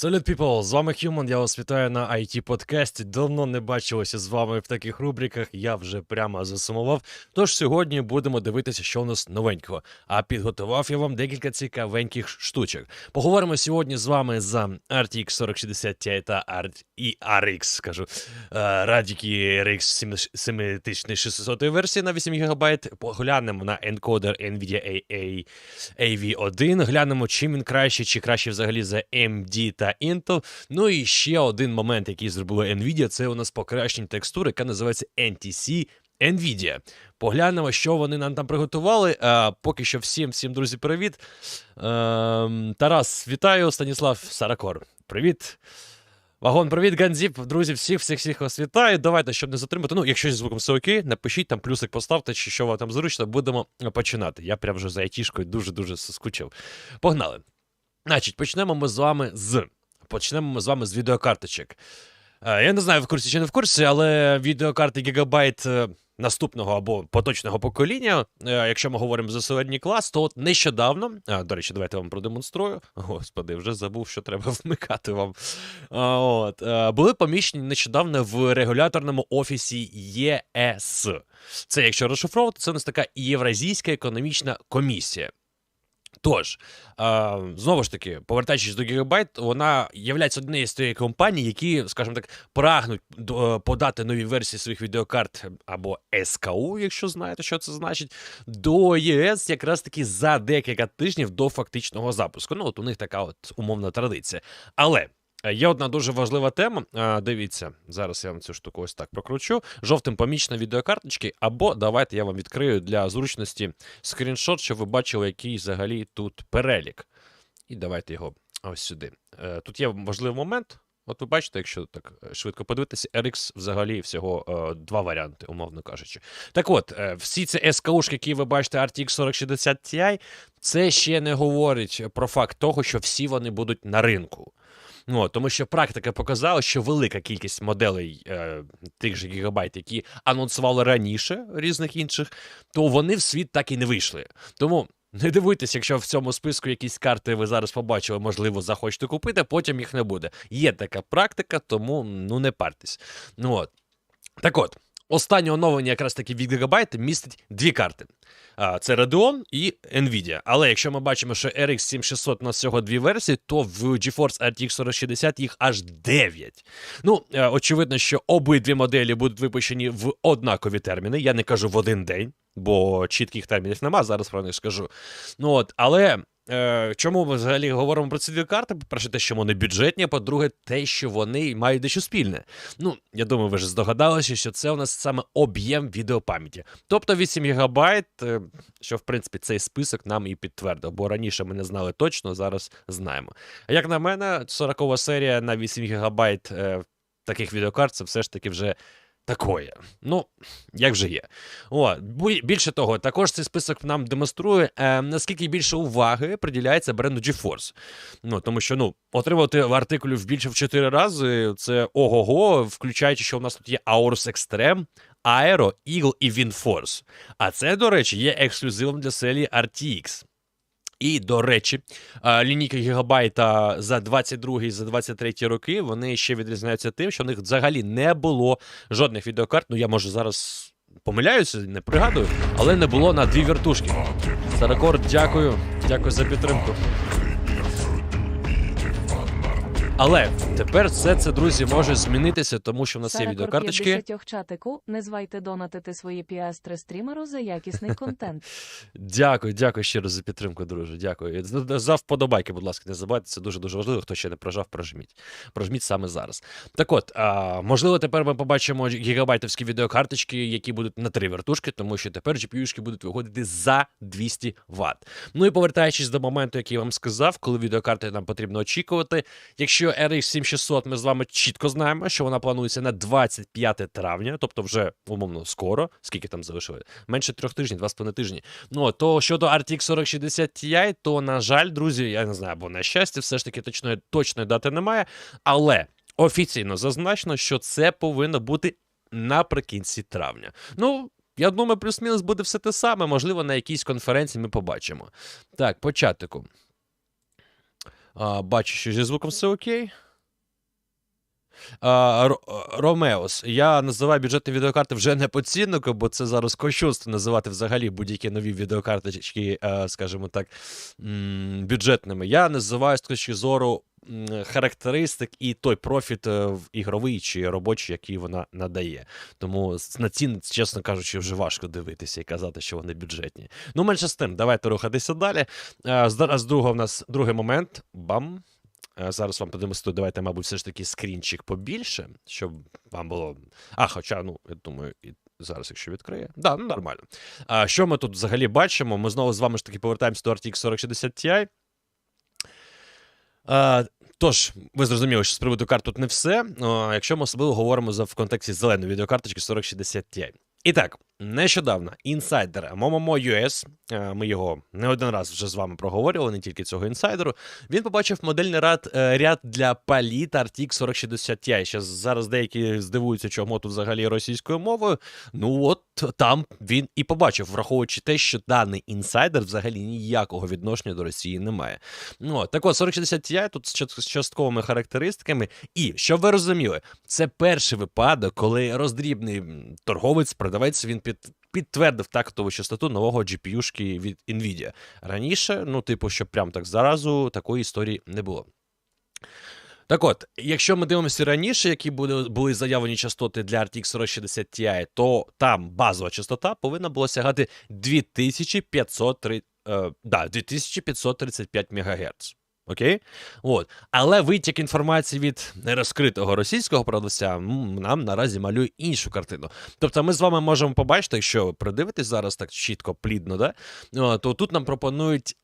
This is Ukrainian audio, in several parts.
Салют, people! З вами Human, я вас вітаю на IT подкасті. Давно не бачилося з вами в таких рубриках. Я вже прямо засумував. Тож сьогодні будемо дивитися, що у нас новенького. А підготував я вам декілька цікавеньких штучок. Поговоримо сьогодні з вами за RTX 4060 Ti та RX, скажу. е, Радіки RX 7600 версії на 8 ГБ. Поглянемо на енкодер NVIDIA AA AV1. Глянемо, чим він краще, чи краще взагалі за AMD та Intel. Ну і ще один момент, який зробила Nvidia, це у нас покращення текстури, яка називається NTC Nvidia. Поглянемо, що вони нам там приготували. А, поки що всім, всім, друзі, привіт. Ем, Тарас, вітаю, Станіслав Саракор. Привіт. Вагон, привіт, Ганзіп, друзі, всіх, всіх, всіх вас вітаю. Давайте, щоб не затримати. Ну, якщо зі звуком все окей, напишіть там плюсик поставте, чи що вам там зручно, будемо починати. Я прям вже за айтішкою дуже-дуже скучив. Погнали. Значить, почнемо ми з вами з. Почнемо ми з вами з відеокарточок. Е, Я не знаю, в курсі чи не в курсі, але відеокарти Гігабайт е, наступного або поточного покоління, е, якщо ми говоримо за середній клас, то от нещодавно, до речі, давайте вам продемонструю. Господи, вже забув, що треба вмикати вам. От, були поміщені нещодавно в регуляторному офісі ЄС. Це, якщо розшифровувати, це у нас така Євразійська економічна комісія. Тож, е, знову ж таки, повертаючись до Gigabyte, вона є однією з тієї компаній, які, скажімо так, прагнуть до- е, подати нові версії своїх відеокарт або СКУ, якщо знаєте, що це значить, до ЄС якраз таки за декілька тижнів до фактичного запуску. Ну, от у них така от умовна традиція. Але. Е, Є одна дуже важлива тема. Дивіться, зараз я вам цю штуку ось так прокручу. Жовтим помічно відеокарточки, або давайте я вам відкрию для зручності скріншот, щоб ви бачили, який взагалі тут перелік. І давайте його ось сюди. Е, Тут є важливий момент. От ви бачите, якщо так е, швидко подивитися, RX взагалі всього е, два варіанти, умовно кажучи. Так от, е, всі ці СКУшки, які ви бачите, RTX 4060 Ti, це ще не говорить про факт того, що всі вони будуть на ринку. Ну, тому що практика показала, що велика кількість моделей е, тих же гігабайт, які анонсували раніше різних інших, то вони в світ так і не вийшли. Тому не дивуйтесь, якщо в цьому списку якісь карти ви зараз побачили, можливо, захочете купити, потім їх не буде. Є така практика, тому ну не партесь. Ну от. Так от, останнє оновлення якраз таки від Gigabyte містить дві карти. Це Radeon і Nvidia. Але якщо ми бачимо, що RX 7600 у нас всього дві версії, то в GeForce RTX 4060 їх аж 9. Ну, е, очевидно, що обидві моделі будуть випущені в однакові терміни. Я не кажу в один день, бо чітких термінів нема, зараз про них скажу. Ну от, але. Е, чому ми взагалі говоримо про ці дві карти? По-перше, те, що вони бюджетні, а по-друге, те, що вони мають дещо спільне. Ну, я думаю, ви ж здогадалися, що це у нас саме об'єм відеопам'яті. Тобто 8 ГБ, е, що в принципі цей список нам і підтвердив, бо раніше ми не знали точно, зараз знаємо. Як на мене, 40 серія на 8 ГБ е, таких відеокарт це все ж таки вже такое. Ну, як же є. О, більше того, також цей список нам демонструє, е, наскільки більше уваги приділяється бренду GeForce. Ну, тому що ну, отримувати в артикулів більше в 4 рази це ого-го, включаючи, що у нас тут є Aorus Extreme, Aero, Eagle і WinForce. А це, до речі, є ексклюзивом для серії RTX. І, до речі, лінійка Гігабайта за 22 і за 23 роки вони ще відрізняються тим, що в них взагалі не було жодних відеокарт. Ну, я може зараз помиляюся, не пригадую, але не було на дві вертушки. Саракор, дякую. Дякую за підтримку. Але тепер все це, друзі, може змінитися, тому що в нас є відеокарточки. 50 чатику, не звайте донатити свої піастри стрімеру за якісний контент. Дякую, дякую ще раз за підтримку, друже. Дякую. За вподобайки, будь ласка, не забувайте, це дуже дуже важливо. Хто ще не прожав, прожміть. Прожміть саме зараз. Так от, а, можливо, тепер ми побачимо гігабайтовські відеокарточки, які будуть на три вертушки, тому що тепер GPU-шки будуть виходити за 200 Вт. Ну і повертаючись до моменту, який я вам сказав, коли відеокарти нам потрібно очікувати. Якщо RX 7600 ми з вами чітко знаємо, що вона планується на 25 травня, тобто вже умовно скоро, скільки там залишили? Менше трьох тижнів, два з половиною тижні. Ну то щодо RTX 4060 Ti, то на жаль, друзі, я не знаю, або на щастя, все ж таки точної точної дати немає. Але офіційно зазначено, що це повинно бути наприкінці травня. Ну. Я думаю, плюс-мінус буде все те саме. Можливо, на якійсь конференції ми побачимо. Так, початку. А, бачу, що зі звуком все окей. А, Ромеос, Я називаю бюджетні відеокарти вже не по ціннику, бо це зараз кощунство називати взагалі будь-які нові відеокарточки, е, скажімо так, бюджетними. Я називаю з точки зору характеристик і той профіт е, в ігровий чи робочий, який вона надає. Тому на ціни, чесно кажучи, вже важко дивитися і казати, що вони бюджетні. Ну, менше з тим, давайте рухатися далі. Е, Зараз друга в нас другий момент. Бам. Е, Зараз вам продемонструю, давайте, мабуть, все ж таки скрінчик побільше, щоб вам було. А, хоча, ну, я думаю, і зараз, якщо відкриє. Да, ну нормально. А що ми тут взагалі бачимо? Ми знову з вами ж таки повертаємося до RTX 4060 Ti. А, тож, ви зрозуміли, що з приводу карт тут не все. Якщо ми особливо говоримо в контексті зеленої відеокарточки 4060 Ti. І так, нещодавно інсайдер Momomo US, е, ми його не один раз вже з вами проговорювали, не тільки цього інсайдеру. Він побачив модельний ряд, е, ряд для паліт RTX 4060 Ti. Ще зараз деякі здивуються, чому тут взагалі російською мовою. Ну от там він і побачив, враховуючи те, що даний інсайдер взагалі ніякого відношення до Росії не має. Ну, так от, 4060 Ti тут з частковими характеристиками. І щоб ви розуміли, це перший випадок, коли роздрібний торговець, продавець, він під. Підтвердив тактову частоту нового GPU-шки від Nvidia. Раніше, ну, типу, що прям так заразу такої історії не було. Так от, якщо ми дивимося раніше, які були, були заявлені частоти для RTX 4060 Ti, то там базова частота повинна була сягати 2503, е, да, 2535 МГц. Окей? От. Але витік інформації від нерозкритого російського продавця нам наразі малює іншу картину. Тобто ми з вами можемо побачити, якщо придивитись зараз так чітко, плідно, да? То тут нам пропонують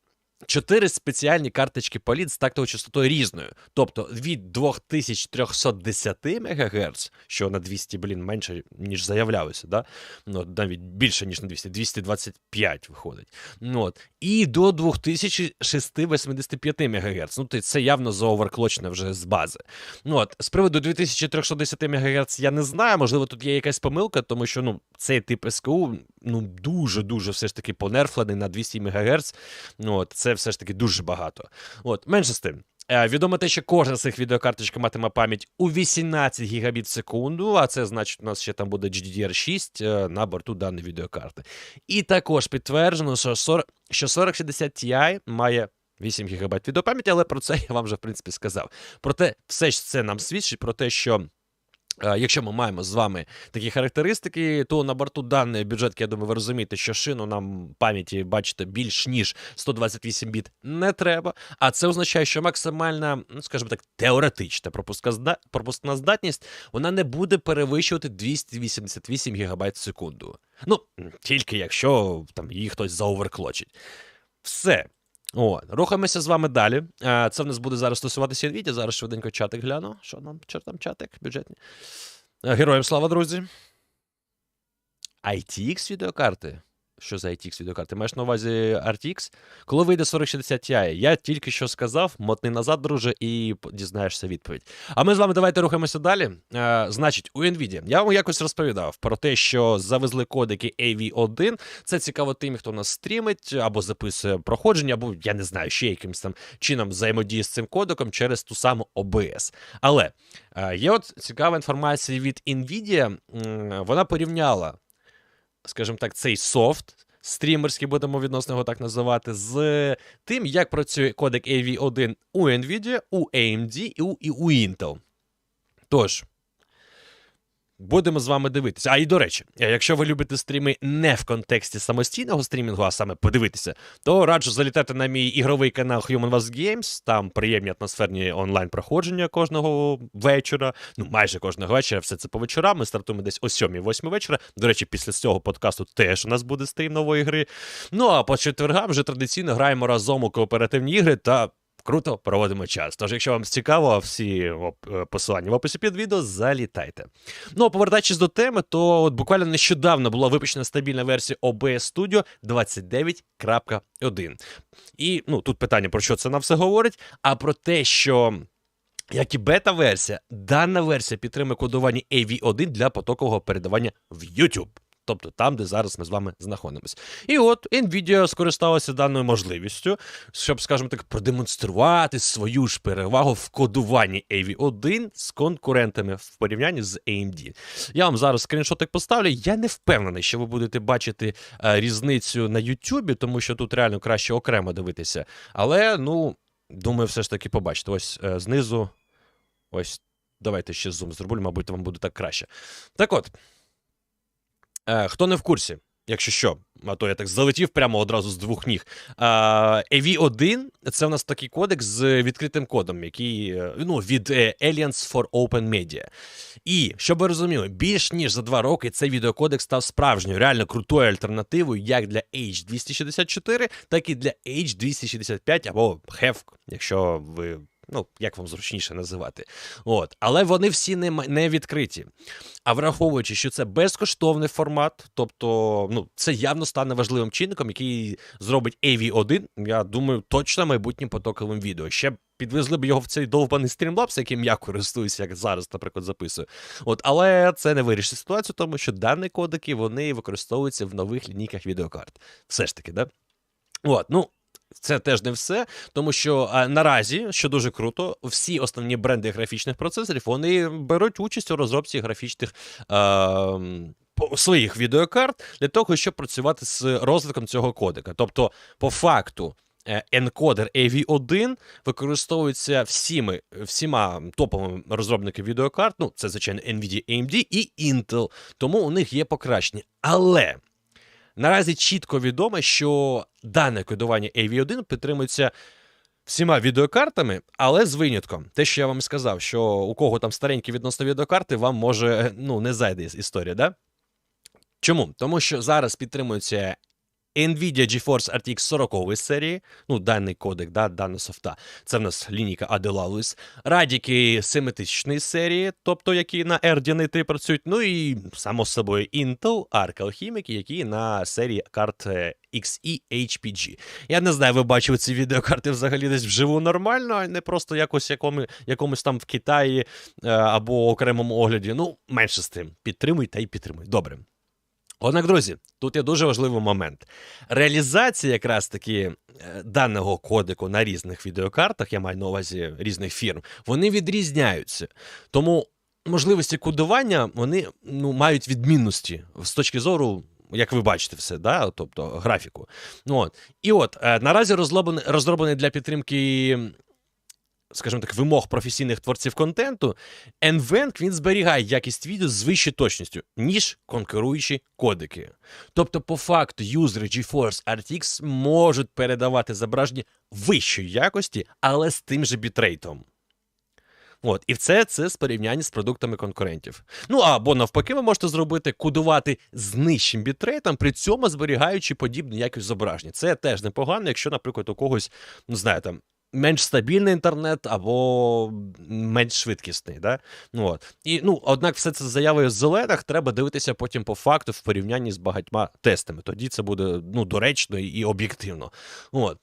чотири спеціальні карточки політ з тактовою частотою різною. Тобто від 2310 МГц, що на 200, блін, менше, ніж заявлялося, да? ну, навіть більше, ніж на 200, 225 виходить. Ну, от. І до 2685 МГц. Ну, ти- це явно заоверклочне вже з бази. Ну, от. З приводу 2310 МГц я не знаю, можливо, тут є якась помилка, тому що ну, цей тип СКУ ну, дуже-дуже все ж таки понерфлений на 200 МГц. Ну, от, це все ж таки дуже багато. От, менше з тим. Е, Відомо те, що кожна з цих відеокарточок матиме пам'ять у 18 гігабіт в секунду, а це значить, у нас ще там буде GDDR6 е, на борту даної відеокарти. І також підтверджено, що 40, що 4060 Ti має 8 гігабайт відеопам'яті, але про це я вам вже в принципі сказав. Проте все ж це нам свідчить про те, що. Якщо ми маємо з вами такі характеристики, то на борту даної бюджетки, я думаю, ви розумієте, що шину нам пам'яті бачите більш ніж 128 біт не треба. А це означає, що максимальна, ну скажімо так, теоретична пропускна здатність вона не буде перевищувати 288 ГБ в секунду. Ну, тільки якщо там її хтось заоверклочить. Все. О, рухаємося з вами далі. Це в нас буде зараз стосуватися Nvidia. Зараз швиденько чатик гляну. Що нам, чортам чатик бюджетний. Героям слава, друзі. ITX відеокарти. Що за ITX відеокарти? Маєш на увазі RTX? Коли вийде 4060 Ti? Я тільки що сказав, мотни назад, друже, і дізнаєшся відповідь. А ми з вами давайте рухаємося далі. Е, значить, у Nvidia. Я вам якось розповідав про те, що завезли кодики AV1. Це цікаво тим, хто нас стрімить або записує проходження, або я не знаю, ще якимось там чином взаємодіє з цим кодиком через ту саму OBS. Але е, є от цікава інформація від Nvidia. Вона порівняла скажімо так, цей софт. Стрімерський, будемо відносно його так називати, з тим, як працює кодек AV1 у Nvidia, у AMD і у, і у Intel. Тож, будемо з вами дивитися. А і до речі, якщо ви любите стріми не в контексті самостійного стрімінгу, а саме подивитися, то раджу залітати на мій ігровий канал Human Was Games. Там приємні атмосферні онлайн-проходження кожного вечора. Ну, майже кожного вечора, все це по вечорам. Ми стартуємо десь о 7-8 вечора. До речі, після цього подкасту теж у нас буде стрім нової гри. Ну а по четвергам вже традиційно граємо разом у кооперативні ігри та. Круто проводимо час. Тож, якщо вам цікаво, всі е, посилання в описі під відео, залітайте. Ну, а повертаючись до теми, то от буквально нещодавно була випущена стабільна версія OBS Studio 29.1. І ну, тут питання, про що це нам все говорить, а про те, що. Як і бета-версія, дана версія підтримує кодування AV1 для потокового передавання в YouTube. Тобто там, де зараз ми з вами знаходимося. І от Nvidia скористалася даною можливістю, щоб, скажімо так, продемонструвати свою ж перевагу в кодуванні AV1 з конкурентами в порівнянні з AMD. Я вам зараз скріншотик поставлю. Я не впевнений, що ви будете бачити е, різницю на YouTube, тому що тут реально краще окремо дивитися. Але, ну, думаю, все ж таки побачите. Ось е, знизу. Ось. Давайте ще зум зроблю, мабуть, вам буде так краще. Так от. Е, хто не в курсі, якщо що, а то я так залетів прямо одразу з двох ніг. Е, AV1 це у нас такий кодекс з відкритим кодом, який е, ну, від е, Alliance for Open Media. І щоб ви розуміли, більш ніж за два роки цей відеокодекс став справжньою, реально крутою альтернативою як для H264, так і для H265 або HEV, якщо ви. Ну, як вам зручніше називати. От. Але вони всі не, не відкриті. А враховуючи, що це безкоштовний формат, тобто ну, це явно стане важливим чинником, який зробить AV1, я думаю, точно майбутнім потоковим відео. Ще підвезли б його в цей довбаний стрімлапс, яким я користуюся, як зараз, наприклад, записую. От, але це не вирішить ситуацію, тому що дані кодеки вони використовуються в нових лінійках відеокарт. Все ж таки, да? От, ну. Це теж не все, тому що а, наразі, що дуже круто, всі основні бренди графічних процесорів вони беруть участь у розробці графічних а, своїх відеокарт для того, щоб працювати з розвитком цього кодека. Тобто, по факту, е, енкодер AV1 використовується всіми, всіма топовими розробниками відеокарт. Ну, це, звичайно, NVIDIA, AMD і Intel. Тому у них є покращення. Але. Наразі чітко відомо, що дане кодування AV1 підтримується всіма відеокартами, але з винятком. Те, що я вам сказав, що у кого там старенькі відносно відеокарти, вам може ну, не зайде історія, да? Чому? Тому що зараз підтримується Nvidia GeForce RTX 40 серії, ну, даний кодек, да, дана софта. Це в нас лінійка Adelalus. Радіки 7000 серії, тобто які на RDNA 3 працюють. Ну і само собою Intel Arc Alchemic, які на серії карт е, XE HPG. Я не знаю, ви бачили ці відеокарти взагалі десь вживу нормально, а не просто якось якому, якомусь там в Китаї е, або окремому огляді. Ну, менше з тим. Підтримуй та й підтримуй. Добре. Однак, друзі, тут є дуже важливий момент. Реалізація якраз таки е, даного кодеку на різних відеокартах, я маю на увазі різних фірм, вони відрізняються. Тому можливості кодування вони ну, мають відмінності з точки зору. Як ви бачите, все, да? тобто графіку. От. І от е, наразі розроблений, розроблений для підтримки, скажімо так, вимог професійних творців контенту, NVENC він зберігає якість відео з вищою точністю, ніж конкуруючі кодеки. Тобто, по факту, юзери GeForce RTX можуть передавати зображення вищої якості, але з тим же бітрейтом. От, і це, це з порівняння з продуктами конкурентів. Ну або навпаки, ви можете зробити кодувати з нижчим бітрейтом, при цьому зберігаючи подібну якість зображення. Це теж непогано, якщо, наприклад, у когось, ну знаєте, менш стабільний інтернет або менш швидкісний. Да? Ну, от. І, ну, однак, все це з заявою з зелених треба дивитися потім по факту в порівнянні з багатьма тестами. Тоді це буде ну, доречно і об'єктивно. От.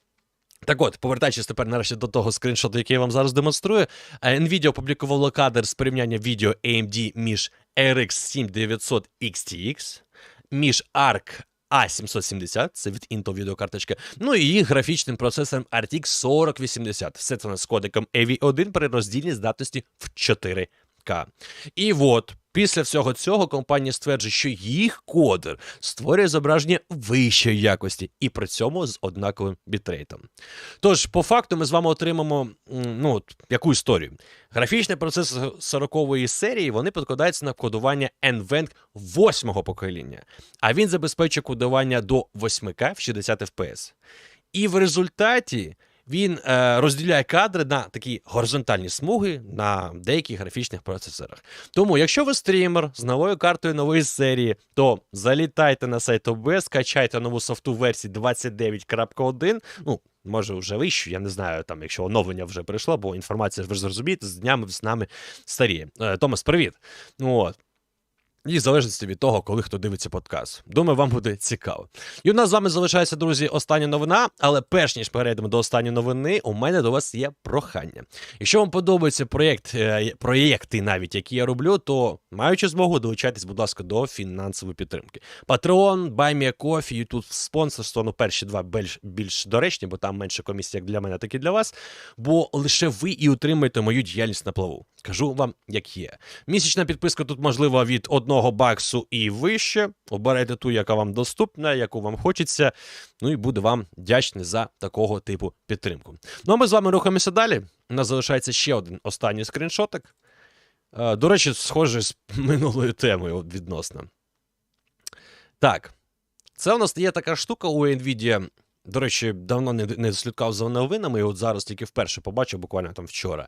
Так от, повертаючись тепер нарешті до того скріншоту, який я вам зараз демонструю, е, Nvidia опублікувала кадр з порівняння відео AMD між RX 7900 XTX, між ARC A770, це від Intel відеокарточка, ну і їх графічним процесором RTX 4080. Все це з кодиком AV1 при роздільній здатності в 4К. І от, після всього цього компанія стверджує, що їх кодер створює зображення вищої якості і при цьому з однаковим бітрейтом. Тож, по факту, ми з вами отримаємо ну, яку історію. Графічний процес 40-ї серії вони підкладаються на кодування NVENC 8-го покоління, а він забезпечує кодування до 8К в 60 FPS. І в результаті він е, розділяє кадри на такі горизонтальні смуги на деяких графічних процесорах. Тому, якщо ви стрімер з новою картою нової серії, то залітайте на сайт OBS, скачайте нову софту версії 29.1. Ну, може, вже вищу, я не знаю, там, якщо оновлення вже прийшло, бо інформація, ви ж зрозумієте, з днями з нами старіє. Е, Томас, привіт. От. І в залежності від того, коли хто дивиться подкаст. Думаю, вам буде цікаво. І у нас з вами залишається, друзі, остання новина. Але перш ніж перейдемо до останньої новини, у мене до вас є прохання. Якщо вам подобається проєкт, е, проєкти, навіть які я роблю, то маючи змогу, долучайтесь, будь ласка, до фінансової підтримки. Patreon, BuyMeACoffee, YouTube спонсорство, ну перші два більш, більш доречні, бо там менше комісій як для мене, так і для вас. Бо лише ви і утримуєте мою діяльність на плаву. Кажу вам, як є. Місячна підписка тут можлива від одного баксу і вище. Обирайте ту, яка вам доступна, яку вам хочеться. Ну і буду вам вдячний за такого типу підтримку. Ну а ми з вами рухаємося далі. У нас залишається ще один останній скріншотик. Е, До речі, схоже з минулою темою відносно. Так. Це у нас є така штука у Nvidia. До речі, давно не, не слідкав за новинами, і от зараз тільки вперше побачив, буквально там вчора.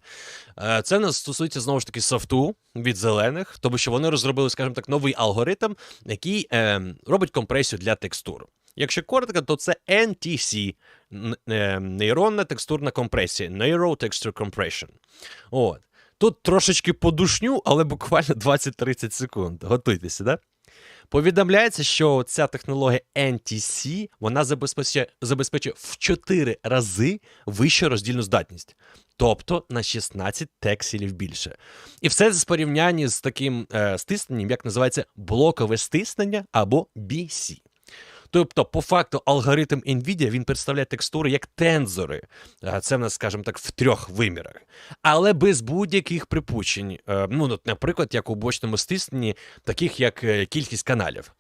Е, Це нас стосується знову ж таки софту від зелених, тому що вони розробили, скажімо так, новий алгоритм, який е, робить компресію для текстур. Якщо коротко, то це NTC е, нейронна текстурна компресія, Neuro Texture Compression. От. Тут трошечки подушню, але буквально 20-30 секунд. Готуйтеся, да? Повідомляється, що ця технологія NTC вона забезпечує, забезпечує в 4 рази вищу роздільну здатність, тобто на 16 текселів більше. І все це з порівняння з таким е, стисненням, як називається блокове стиснення або BC. Тобто, по факту, алгоритм NVIDIA він представляє текстури як тензори. Е, Це в нас, скажімо так, в трьох вимірах. Але без будь-яких припущень. Е, Ну, от, наприклад, як у бочному стисненні, таких як е, кількість каналів.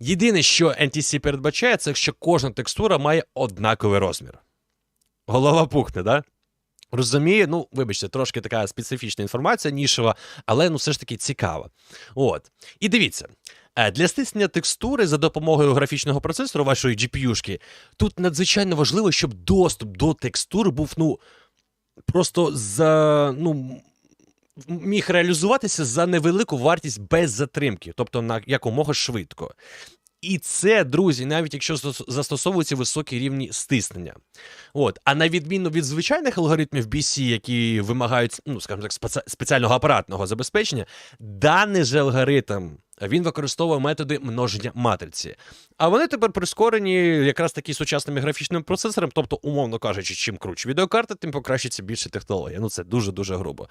Єдине, що NTC передбачає, це що кожна текстура має однаковий розмір. Голова пухне, да? Розумію, ну, вибачте, трошки така специфічна інформація, нішева, але ну все ж таки цікава. От. І дивіться, для стиснення текстури за допомогою графічного процесору вашої GPU-шки, тут надзвичайно важливо, щоб доступ до текстур був, ну, просто за. ну, міг реалізуватися за невелику вартість без затримки, тобто на якомога швидко. І це, друзі, навіть якщо зас- застосовуються високі рівні стиснення. От. А на відміну від звичайних алгоритмів BC, які вимагають, ну, скажімо так, спеціального апаратного забезпечення, даний же алгоритм він використовує методи множення матриці. А вони тепер прискорені якраз таки сучасними графічними процесорами, тобто, умовно кажучи, чим круче відеокарта, тим покращиться більше технологія. Ну це дуже-дуже грубо.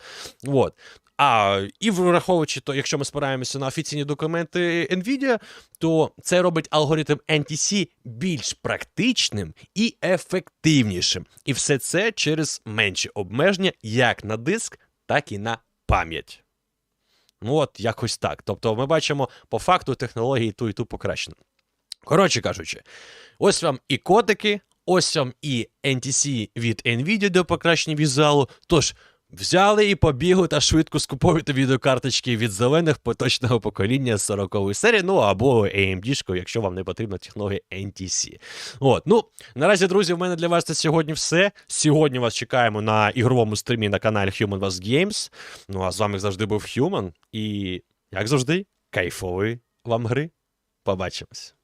От. А і враховуючи то, якщо ми спираємося на офіційні документи NVIDIA, то це робить алгоритм NTC більш практичним і ефективнішим. І все це через менші обмеження як на диск, так і на пам'ять. Ну, от якось так. Тобто, ми бачимо по факту технології ту і ту покращено. Коротше кажучи, ось вам і котики, ось вам і NTC від NVIDIA до покращення візуалу. Тож взяли і побігли та швидко скуповуйте відеокарточки від зелених поточного покоління 40-ї серії, ну або AMD, якщо вам не потрібна технологія NTC. От, ну, наразі, друзі, в мене для вас це сьогодні все. Сьогодні вас чекаємо на ігровому стрімі на каналі Human Was Games. Ну а з вами завжди був Human. І, як завжди, кайфової вам гри. Побачимось.